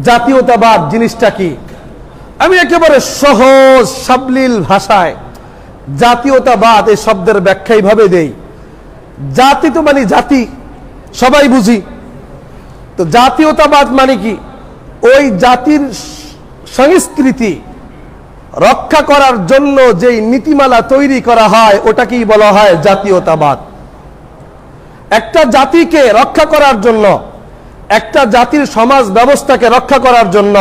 জাতীয়তাবাদ জিনিসটা কি? আমি একেবারে সহজ, সাবলীল ভাষায় জাতীয়তাবাদ এই শব্দের ব্যাখ্যা এইভাবে দেই। জাতি তো মানে জাতি, সবাই বুঝি। তো জাতীয়তাবাদ মানে কি? ওই জাতির সংস্কৃতি রক্ষা করার জন্য যেই নীতিমালা তৈরি করা হয়, ওটাকেই বলা হয় জাতীয়তাবাদ। একটা জাতিকে রক্ষা করার জন্য একটা জাতির সমাজ ব্যবস্থাকে রক্ষা করার জন্য,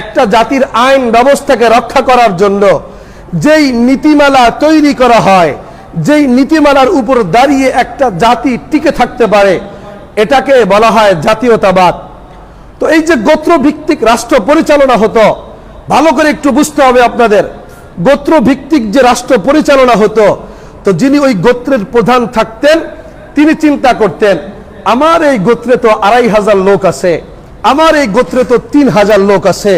একটা জাতির আইন ব্যবস্থাকে রক্ষা করার জন্য, যেই নীতিমালা তৈরি করা হয়, যেই নীতিমালার উপর দাঁড়িয়ে একটা জাতি টিকে থাকতে পারে, এটাকে বলা হয় জাতীয়তাবাদ। তো এই যে গোত্র ভিত্তিক রাষ্ট্র পরিচালনা হতো, ভালো করে একটু বুঝতে হবে আপনাদের। গোত্র ভিত্তিক যে রাষ্ট্র পরিচালনা হতো, তো যিনি ওই গোত্রের প্রধান থাকতেন, তিনি চিন্তা করতেন আমার এই গোত্রে তো আড়াই হাজার লোক আছে, আমার এই গোত্রে তো তিন হাজার লোক আছে,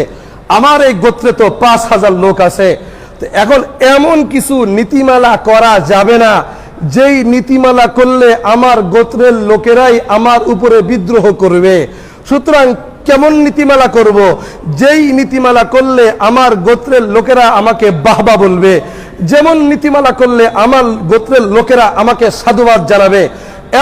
আমার এই গোত্রে তো পাঁচ হাজার লোক আছে। এখন এমন কিছু নীতিমালা করা যাবে না, যেই নীতিমালা করলে আমার গোত্রের লোকেরাই আমার উপরে বিদ্রোহ করবে। সুতরাং কেমন নীতিমালা করব? যেই নীতিমালা করলে আমার গোত্রের লোকেরা আমাকে বাহবা বলবে, যেমন নীতিমালা করলে আমার গোত্রের লোকেরা আমাকে সাধুবাদ জানাবে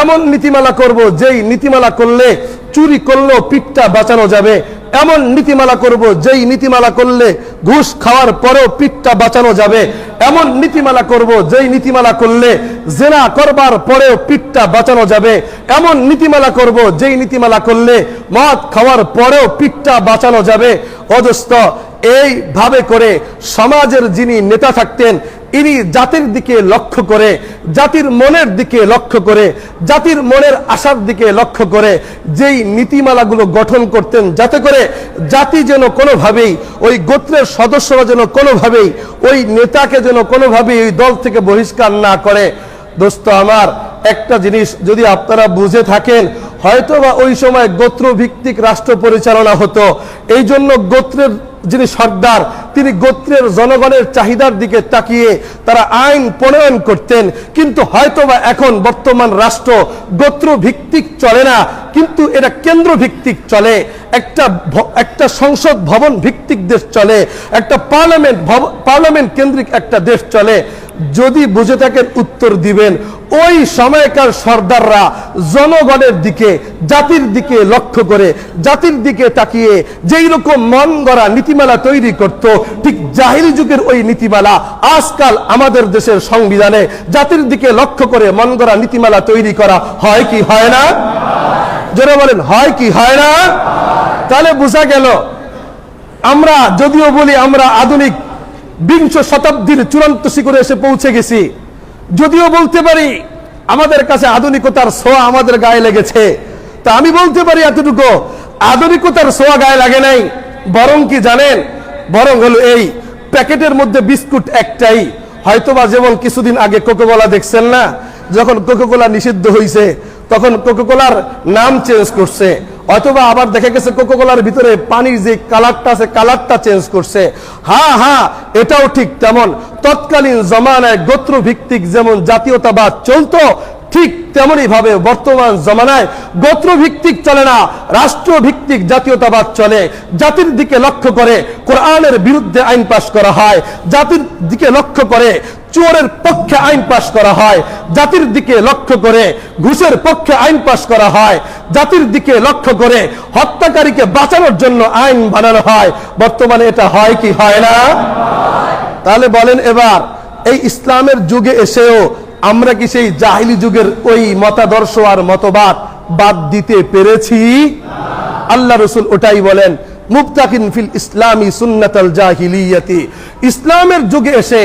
এমন নীতিমালা করব যেই নীতিমালা করলে, চুরি করলেও পিঠটা বাঁচানো যাবে। এমন নীতিমালা করব যেই নীতিমালা করলে, ঘুষ খাওয়ার পরেও পিঠটা বাঁচানো যাবে। এমন নীতিমালা করব যেই নীতিমালা করলে, জেনা করবার পরেও পিঠটা বাঁচানো যাবে। এমন নীতিমালা করব যেই নীতিমালা করলে, মদ খাওয়ার পরেও পিঠটা বাঁচানো যাবে। অজস্ত এইভাবে করে সমাজের যিনি নেতা থাকতেন, ইনি জাতির দিকে লক্ষ্য করে, জাতির মনের দিকে লক্ষ্য করে, জাতির মনের আশার দিকে লক্ষ্য করে, যেই নীতিমালাগুলো গঠন করতেন, যাতে করে জাতি যেন কোনোভাবেই, ওই গোত্রের সদস্যরা যেন কোনোভাবেই, ওই নেতাকে যেন কোনোভাবেই ওই দল থেকে বহিষ্কার না করে। দোস্ত আমার, একটা জিনিস যদি আপনারা বুঝে থাকেন, হয়তোবা ওই সময় গোত্র ভিত্তিক রাষ্ট্র পরিচালনা হতো এই জন্য গোত্রের যিনি সর্দার, তিনি গোত্রের জনগণের চাহিদার দিকে তাকিয়ে তারা আইন প্রণয়ন করতেন। কিন্তু হয়তোবা এখন বর্তমান রাষ্ট্র গোত্র ভিত্তিক চলে না, কিন্তু এটা কেন্দ্র ভিত্তিক চলে। একটা একটা সংসদ ভবন ভিত্তিক দেশ চলে, একটা পার্লামেন্ট পার্লামেন্ট কেন্দ্রিক একটা দেশ চলে। যদি বুঝে থাকেন, উত্তর দিবেন। ওই সময়কার সর্দাররা জনগণের দিকে, জাতির দিকে লক্ষ্য করে, জাতির দিকে তাকিয়ে যেই রকম মন গড়া নীতিমালা তৈরি করত, ঠিক জাহিরি যুগের ওই নীতিমালা আজকাল আমাদের দেশের সংবিধানে জাতির দিকে লক্ষ্য করে মন গড়া নীতিমালা তৈরি করা হয় কি হয় না? যারা বলেন, হয় কি হয় না? তাহলে বোঝা গেল, আমরা যদিও বলি আমরা আধুনিক বিংশ শতাব্দীর চূড়ান্ত শিখরে এসে পৌঁছে গেছি, যদিও বলতে পারি আমাদের কাছে আধুনিকতার ছোঁয়া আমাদের গায়ে লেগেছে। তা আমি বলতে পারি এতটুকু, আধুনিকতার ছোঁয়া গায়ে লাগে নাই। বরং কি জানেন? বরং হলো এই প্যাকেটের মধ্যে বিস্কুট একটাই। হয়তোবা যেমন কিছুদিন আগে কোকোকোলা দেখছেন না? যখন কোকোকোলা নিষিদ্ধ হয়েছে তখন কোকোকোলার নাম চেঞ্জ করছে। অথবা আবার দেখা গেছে কোকোকোলার ভিতরে পানির যে কালারটা আছে, কালারটা চেঞ্জ করছে। হা হা এটাও ঠিক তেমন। তৎকালীন জমানায় গোত্র ভিত্তিক যেমন জাতীয়তাবাদ চলতো ঠিক তেমনই ভাবে বর্তমান জমানায় গোত্র ভিত্তিক চলে না রাষ্ট্র ভিত্তিক জাতীয়তাবাদ চলে। জাতির দিকে লক্ষ্য করে কোরআনের বিরুদ্ধে আইন পাশ করা হয়, জাতির দিকে লক্ষ্য করে চোরের পক্ষে আইন পাশ করা হয়, জাতির দিকে লক্ষ্য করে ঘুষের পক্ষে আইন পাশ করা হয়, জাতির দিকে লক্ষ্য করে হত্যাকারীকে বাঁচানোর জন্য আইন বানানো হয়। বর্তমানে এটা হয় কি হয় না? তাহলে বলেন এবার, এই ইসলামের যুগে এসেও আমরা কি সেই জাহিলি যুগের ওই মতাদর্শ আর মতবাদ বাদ দিতে পেরেছি? আল্লাহ রসুল ওটাই বলেন ফিল ইসলামী ইসলামের যুগে এসে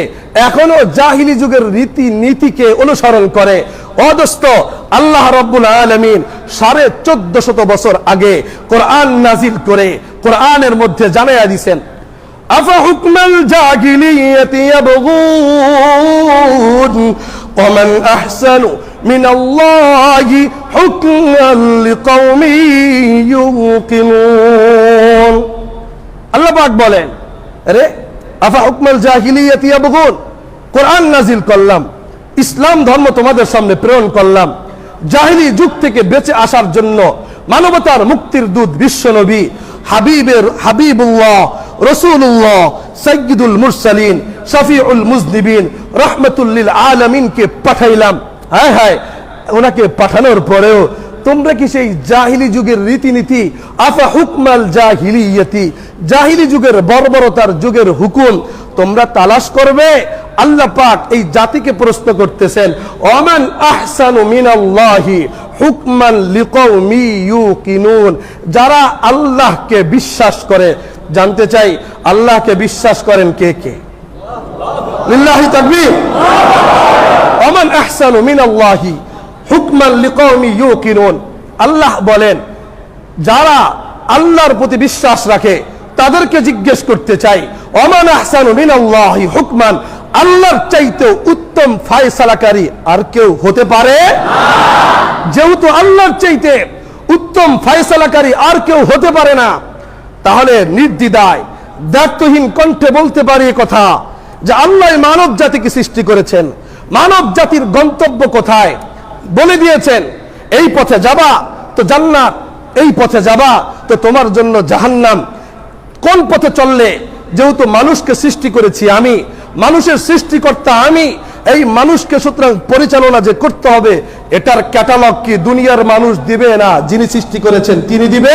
এখনও জাহিলি যুগের রীতি নীতিকে অনুসরণ করে। অদস্ত আল্লাহ রব্বুল আলমিন সাড়ে চোদ্দ শত বছর আগে কোরআন নাজিল করে কোরআনের মধ্যে জানাইয়া দিছেন, আফা হুকমাল জাহিলিয়াতি ومن أحسن من الله حكما لقوم يوقنون আল্লাহ পাক বলেন আরে আফা হুকমাল জাহিলিয়াতি ইয়াবগুন কোরআন নাজিল করলাম ইসলাম ধর্ম তোমাদের সামনে প্রেরণ করলাম জাহিলি যুগ থেকে বেঁচে আসার জন্য মানবতার মুক্তির দূত বিশ্ব নবী হাবিবের হাবিবুল্লাহ রসুল্লাহ সৈয়দুল মুরসালিন, শফিউল মুজনিবিন রহমতুল্লিল আলমিনকে পাঠাইলাম। হায় হায়, ওনাকে পাঠানোর পরেও তোমরা কি সেই জাহিলি যুগের রীতিনীতি, আফা হুকমাল জাহিলিয়তি, জাহিলি যুগের বর্বরতার যুগের হুকুম তোমরা তালাশ করবে? আল্লাহ পাক এই জাতিকে প্রশ্ন করতেছেন, ওমান আহসানু মিনাল্লাহি হুকমান লিকৌমি ইউকিনুন? যারা আল্লাহকে বিশ্বাস করে জানতে চাই, আল্লাহকে বিশ্বাস করেন কে কে? হুকমান ইউকিনুন। আল্লাহ বলেন, যারা আল্লাহর প্রতি বিশ্বাস রাখে, তাদেরকে জিজ্ঞেস করতে চাই ওমান আহসানু মিনাল্লাহি হুকমান, আল্লাহর চাইতে উত্তম ফায়সালাকারী আর কেউ হতে পারে? যেহেতু আল্লাহর চাইতে উত্তম ফায়সালাকারী আর কেউ হতে পারে না। তাহলে নির্দ্বিধায় দায়িত্বহীন কণ্ঠে বলতে পারি কথা যে আল্লাহ মানব জাতিকে সৃষ্টি করেছেন। মানব জাতির গন্তব্য কোথায়? বলে দিয়েছেন, এই পথে যাবা তো জান্নাত, এই পথে যাবা তো তোমার জন্য জাহান্নাম। কোন পথে চললে? যেহেতু মানুষকে সৃষ্টি করেছি আমি, মানুষের সৃষ্টিকর্তা আমি, এই মানুষকে সুতরাং পরিচালনা যে করতে হবে, এটার ক্যাটালগ কি দুনিয়ার মানুষ দিবে না? যিনি সৃষ্টি করেছেন, তিনি দিবে?